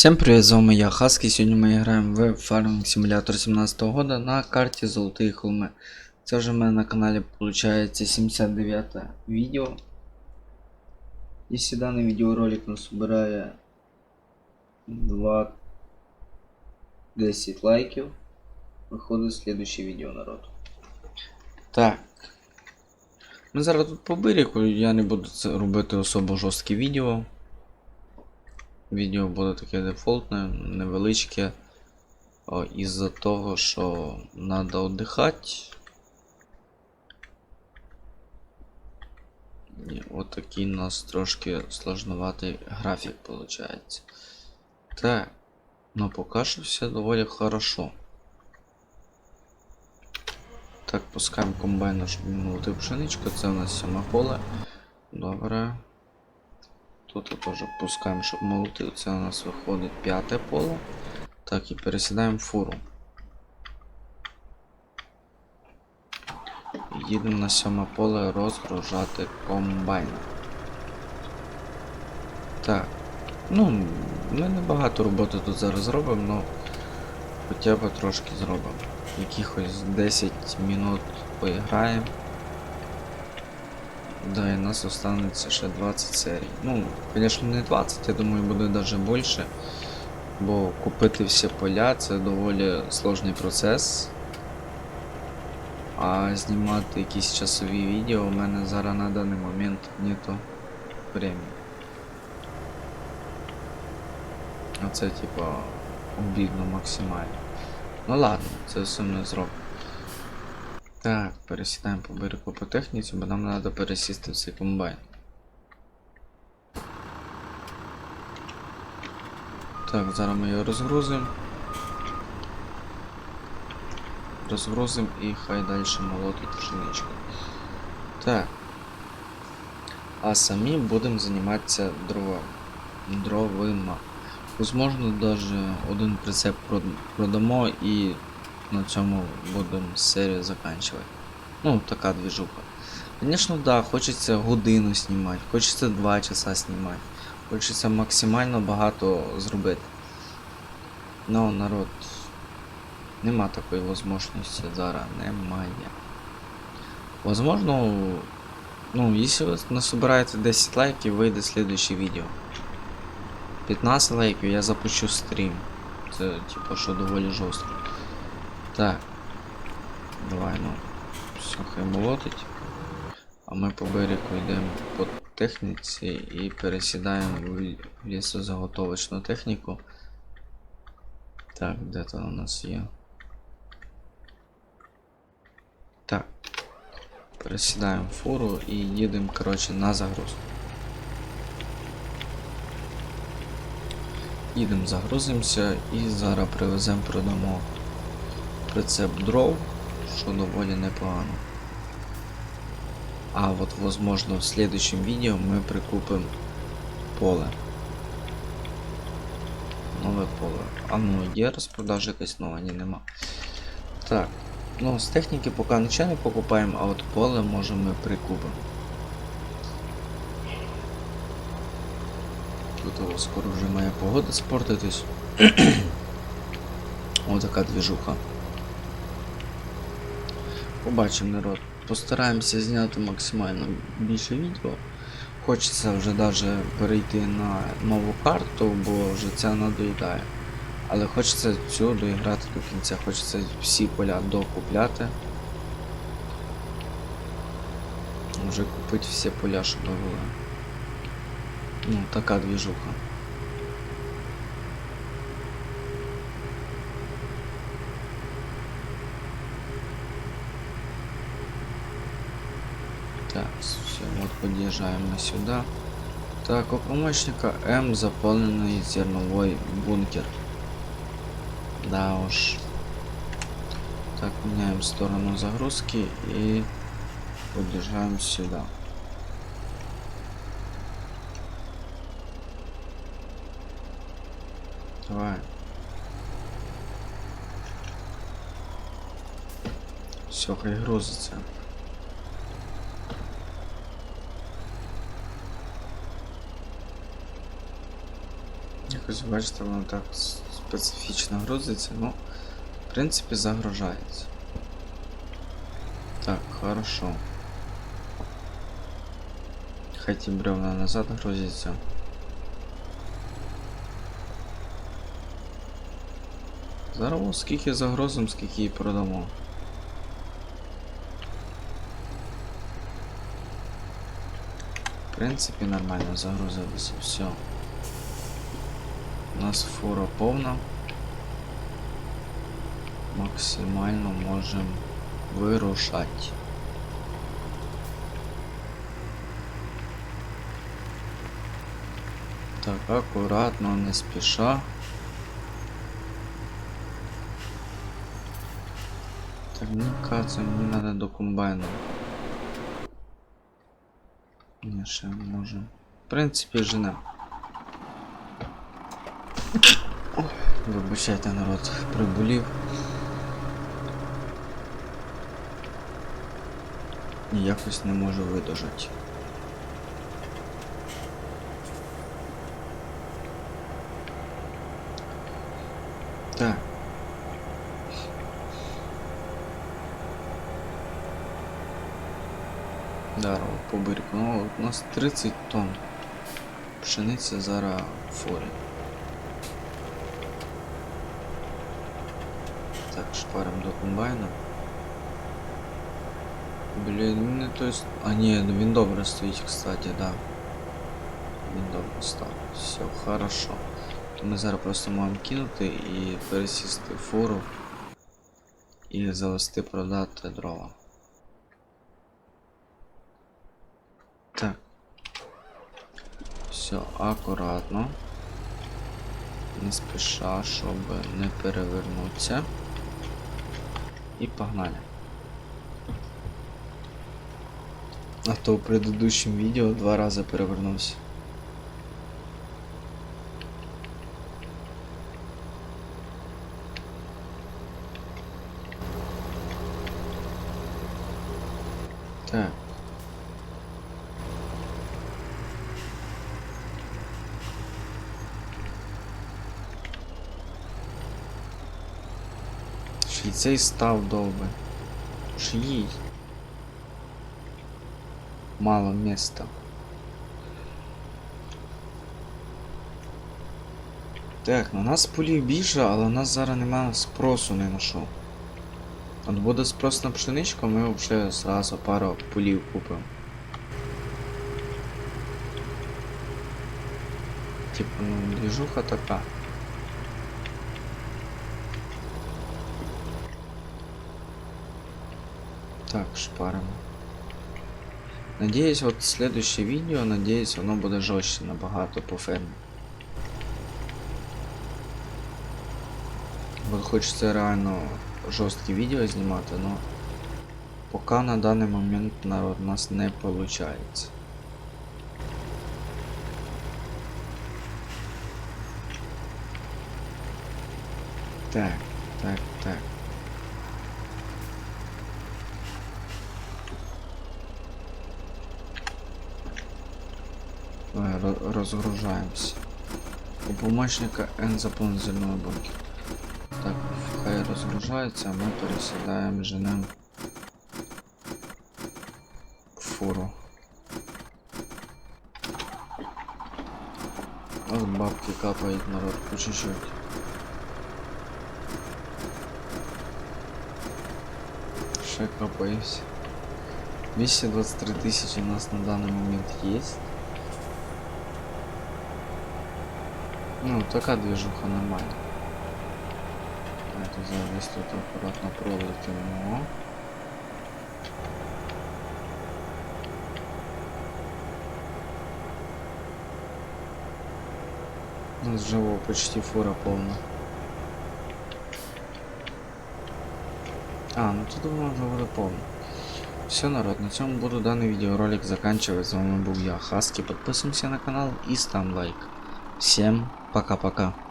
Всем привет, з вами я Хаски. Сьогодні ми граємо в Farming Simulator 17 года на карті Золотий Холми. Це вже в мене на каналі виходить 79 відео. Якщо даний відеоролик нас збирає 2 10 лайків, виходить слідуще відео народ. Так. Ми зараз тут по берегу, я не буду робити особо жорсткі відео. Відео буде таке дефолтне, невеличке. Із-за того, що треба віддихати. І от такий у нас трошки сложноватий графік виходить. Так, ну поки що все доволі хорошо. Так, пускаємо комбайна, щоб він молотив пшеничку. Це у нас сьоме поле. Добре. Тут теж пускаємо, щоб молотив. Це у нас виходить п'яте поле. Так, і пересідаємо фуру. Їдемо на сьоме поле розгружати комбайн. Так. Ну, ми не багато роботи тут зараз зробимо, але хоча б трошки зробимо. Якихось 10 минут поіграємо. Да, і нас останеться ще 20 серій. Ну, звісно, не 20, я думаю, буде навіть більше. Бо купити всі поля це доволі сложний процес. А знімати якісь часові відео у мене зараз на даний момент нету времени. А це типа обідно максимально. Ну ладно, це все ми зробимо. Так, пересідаємо по берегу по техніці, бо нам треба пересісти в цей комбайн. Так, зараз ми його розгрузимо. Розгрузимо і хай далі молотить пшеничку. Так. А самі будемо займатися дровами. Дровима. Возможно, даже один прицеп продамо і на цьому будемо серію заканчивать. Ну, така движуха. Конечно, да, хочеться годину знімати, хочеться 2 часа знімати. Хочеться максимально багато зробити. Ну, народ. Нема такої можливості зараз, немає. Возможно, ну, якщо ви насобираєте 10 лайків, вийде слідуюче відео. 15 лайків я запущу стрім. Це типу, що доволі жорстко. Так. Давай, ну. Все, хай молотить. А ми по берегу йдемо по техніці і пересідаємо в лісозаготовочну техніку. Так, де то у нас є? Так. Пересідаємо фуру і їдемо, коротше, на загрузку. Їдемо, загрузимося і зараз привеземо, продамо прицеп дров, що доволі непогано. А вот возможно в следующем видео мы прикупим поле. Нове поле. А ну є розпродажа якась нова, ні нема. Так. Ну, з техніки поки нічого не покупаємо, а от поле може ми прикупимо. Тут скоро вже має погода спортитись. Ось така двіжуха. Побачимо народ. Постараємося зняти максимально більше відео. Хочеться вже навіть перейти на нову карту, бо вже ця надоїдає. Але хочеться цю доіграти до кінця, хочеться всі поля докупляти. Вже купити всі поля, щоб були. Ну, така двіжуха. Так, все, вот подъезжаем мы сюда. Так, у помощника М заполненный зерновой бункер. Да уж. Так, меняем сторону загрузки и подъезжаем сюда. Давай. Все, хай грузится. Якось, бачите, воно так специфічно грузиться, ну, в принципі, загружається. Так, хорошо. Хай ті бревна назад грузяться. Зараз скільки загрузимо, скільки і продамо. В принципі, нормально загрузилися, все. У нас фура повна. Максимально можемо вирушати. Так, акуратно, не спіша. Так, мені кажется, мені надо до комбайну. Ні, ще може. В принципі, жене. Вибачайте, народ, приболів. І якось не можу видужати. Так. Даро, по берегу. Ну, у нас 30 тонн. Пшениці зараз форі. Так, шпарим до комбайна. Блін, не то есть... А ні, ну він добре стоїть, кстати, да. Він добре став. Все, хорошо. Ми зараз просто маємо кинути і пересісти фуру і завести продати дрова. Так. Все, акуратно. Не спіша, щоб не перевернутися. І погнали. А то в предыдущем видео два раза перевернулся. Так. Й цей став довбе. Чиїй? Мало міста. Так, на нас полів більше, але у нас зараз немає спросу не на що. От буде спрос на пшеничку, ми взагалі зразу пару полів купимо. Типа, ну, движуха така. Так, шпарим. Надеюсь, вот следующее видео, надеюсь, оно буде жорстче набагато по фермі. Бо хочеться реально жорсткі відео знімати, но поки на даний момент народ у нас не виходить. Так, так, так. Давай, ро- разгружаемся. У помощника N заполнен зеленый бункер. Так, хай разгружается, а мы переседаем, женем фуру. Вот бабки капает народ по чуть-чуть. Ще капаюсь. 223 тысячи у нас на данный момент есть. Ну, така движуха нормальна. Давайте зараз тут акуратно пролетимо. У нас живо почти фура повна. А, ну тут воно вже буде повно. Все, народ, на цьому буду даний відеоролик заканчивать. З вами був я, Хаски. Підписуємося на канал і став лайк. Всем пока-пока.